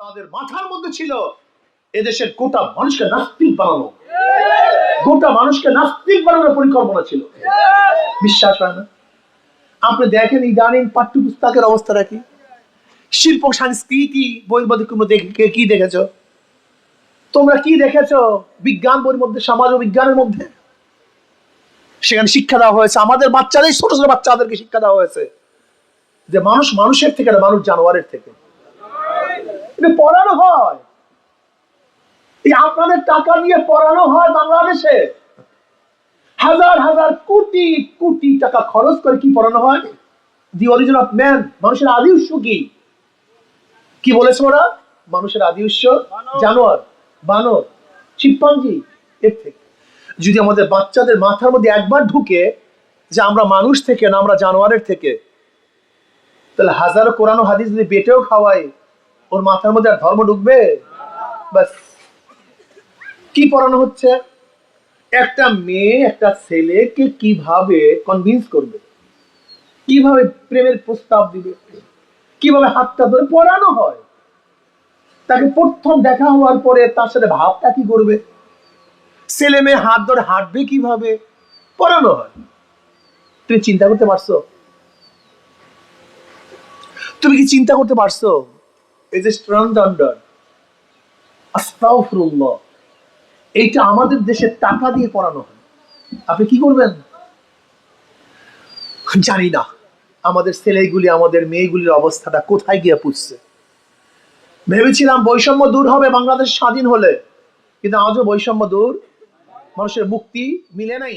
তাদের মাথার মধ্যে ছিল, এদেশের গোটা মানুষকে নাস্তিক বানানো। গোটা মানুষকে নাস্তিক বানানোর পরিকল্পনা ছিল। বিশ্বাস হয় না। আপনি দেখেন ইদানিং পাঠ্যপুস্তকের অবস্থাটা কি? শিল্প, সংস্কৃতি, বইয়ের মধ্যে দেখে, কি দেখেছ? তোমরা কি দেখেছ? বিজ্ঞান বইয়ের মধ্যে, সমাজ ও বিজ্ঞানের মধ্যে? সেখানে শিক্ষা দেওয়া হয়েছে। আমাদের বাচ্চাদের ছোট ছোট বাচ্চাদেরকে শিক্ষা দেওয়া হয়েছে। যে মানুষ মানুষের থেকে না, মানুষ জানোয়ারের থেকে। এটা পড়ানো হয়। এই আপনাদের টাকা নিয়ে পড়ানো হয় বাংলাদেশে। হাজার হাজার কোটি কোটি টাকা খরচ করে কি পড়ানো হয়? দি অরিজিন অফ ম্যান মানুষের আদি উৎস কি? কি বলেছে ওরা? মানুষের আদি উৎস জানোয়ার বানর চিম্পাঞ্জি এর থেকে। যদি আমাদের বাচ্চাদের মাথার মধ্যে একবার ঢুকে যে আমরা মানুষ থেকে না আমরা জানোয়ারের থেকে তাহলে হাজারো কোরআন হাদিস যদি বেটেও খাওয়াই ওর মাথার মধ্যে আর ধর্ম ঢুকবে? ব্যাস। কি পড়ানো হচ্ছে? একটা মেয়ে, একটা ছেলেকে কীভাবে কনভিন্স করবে? কীভাবে প্রেমের প্রস্তাব দিবে? কীভাবে হাতটা ধরে পড়ানো হয়? তাকে প্রথম দেখা হওয়ার পরে তার সাথে ভাবটা কি করবে? ছেলে মেয়ে হাত ধরে হাঁটবে কীভাবে? পড়ানো হয়। তুমি চিন্তা করতে পারছ? তুমি কি চিন্তা করতে পারছ? এই যে ট্রান্সজেন্ডার আস্তাগফিরুল্লাহ, এইটা আমাদের দেশে টাকা দিয়ে পড়ানো হয়। আপনি কি করবেন? জানি না, আমাদের ছেলেগুলি, আমাদের মেয়েগুলির অবস্থাটা কোথায় গিয়ে পুষছে। ভেবেছিলাম বৈষম্য দূর হবে, বাংলাদেশ স্বাধীন হলে, কিন্তু আজও বৈষম্য দূর, মানুষের মুক্তি মিলে নাই।